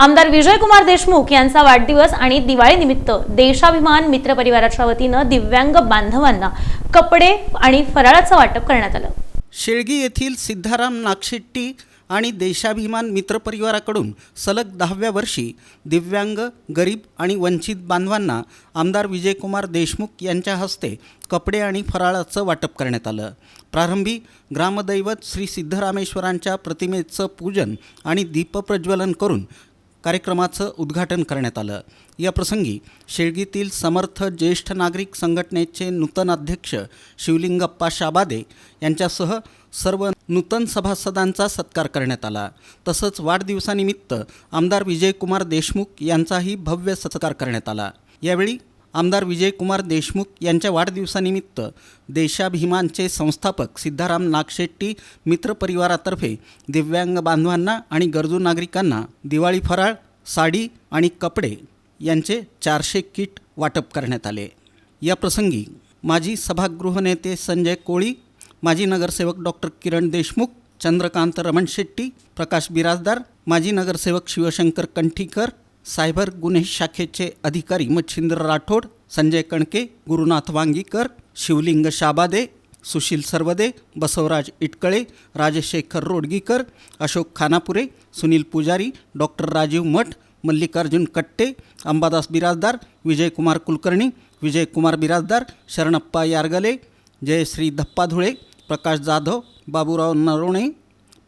आमदार विजयकुमार देशमुख यांचा वाढदिवस आणि दिवाळीनिमित्त देशाभिमान मित्र परिवाराच्या वतीनं दिव्यांग बांधवांना कपडे आणि फराळाचं वाटप करण्यात आलं. शेळगी येथील सिद्धाराम नागशेट्टी आणि देशाभिमान मित्रपरिवाराकडून सलग दहाव्या वर्षी दिव्यांग गरीब आणि वंचित बांधवांना आमदार विजयकुमार देशमुख यांच्या हस्ते कपडे आणि फराळाचं वाटप करण्यात आलं. प्रारंभी ग्रामदैवत श्री सिद्धरामेश्वरांच्या प्रतिमेचं पूजन आणि दीपप्रज्वलन करून कार्यक्रमाचं उद्घाटन करण्यात आलं. या प्रसंगी शेळगीतील समर्थ ज्येष्ठ नागरिक संघटनेचे नूतन अध्यक्ष शिवलिंगप्पा शाबादे यांच्यासह सर्व नूतन सभासदांचा सत्कार करण्यात आला. तसंच वाढदिवसानिमित्त आमदार विजयकुमार देशमुख यांचाही भव्य सत्कार करण्यात आला. यावेळी आमदार विजयकुमार देशमुख यांच्या वाढदिवसानिमित्त देशाभिमानचे संस्थापक सिद्धाराम नागशेट्टी मित्रपरिवारातर्फे दिव्यांग बांधवांना आणि गरजू नागरिकांना दिवाळी फराळ साडी आणि कपडे यांचे चारशे किट वाटप करण्यात आले. या प्रसंगी माजी सभागृह नेते संजय कोळी माजी नगरसेवक डॉक्टर किरण देशमुख चंद्रकांत रमण शेट्टी प्रकाश बिराजदार माजी नगरसेवक शिवशंकर कंठीकर सायबर गुन्हे शाखेचे अधिकारी मच्छिंद्र राठोड संजय कणके गुरुनाथ वांगीकर शिवलिंग शाबादे सुशील सर्वदे बसवराज इटकळे राजशेखर रोडगीकर अशोक खानापुरे सुनील पुजारी डॉक्टर राजीव मठ मल्लिकार्जुन कट्टे अंबादास बिराजदार विजयकुमार कुलकर्णी विजयकुमार बिराजदार शरणप्पा यारगले जयश्री धप्पा धुळे प्रकाश जाधव बाबूराव नरोणे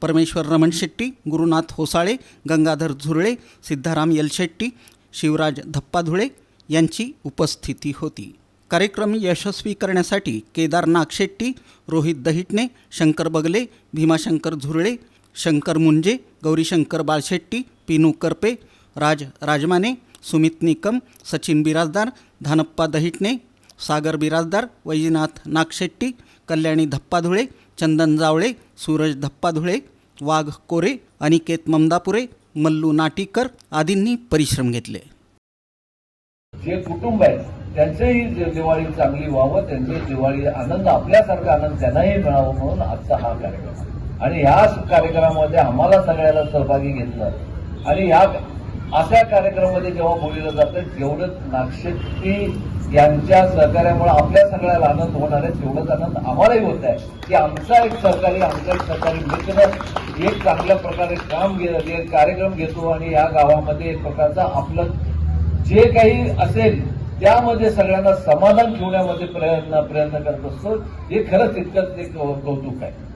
परमेश्वर रमण शेट्टी गुरुनाथ होसाळे गंगाधर झुरळे सिद्धाराम यलशेट्टी शिवराज धप्पाधुळे यांची उपस्थिती होती. कार्यक्रम यशस्वी करण्यासाठी केदार नागशेट्टी रोहित दहिटणे शंकर बगले भीमाशंकर झुरळे शंकर मुंजे गौरीशंकर बाळशेट्टी पिनू करपे राज राजमाने सुमित निकम सचिन बिराजदार धानप्पा दहिटणे सागर बिराजदार वैजनाथ नागशेट्टी कल्याणी धप्पाधुळे चंदन जावळे सूरज धप्पाधुळे वाघ कोरे अनिकेत ममदापुरे मल्लू नाटीकर आदींनी परिश्रम घेतले. जे कुटुंब आहेत त्यांचंही दिवाळी चांगली व्हावं त्यांचे दिवाळी आनंद आपल्यासारखा आनंद त्यांनाही मिळावं म्हणून आजचा हा कार्यक्रम आणि ह्या कार्यक्रमामध्ये आम्हाला सगळ्याला सहभागी घेतलं. आणि ह्या अशा कार्यक्रमामध्ये जेव्हा बोललं जातं जेवढं नागशेट्टी यांच्या सहकार्यामुळे आपल्या सगळ्याला आनंद होणार आहे तेवढंच आनंद आम्हालाही होत आहे. की आमचा एक सहकारी आमचा एक सहकारी मित्र एक चांगल्या प्रकारे काम घे कार्यक्रम घेतो आणि या गावामध्ये एक प्रकारचा आपलं जे काही असेल त्यामध्ये सगळ्यांना समाधान ठेवण्यामध्ये प्रयत्न प्रयत्न करत असतो. हे खरंच तितकंच एक कौतुक आहे.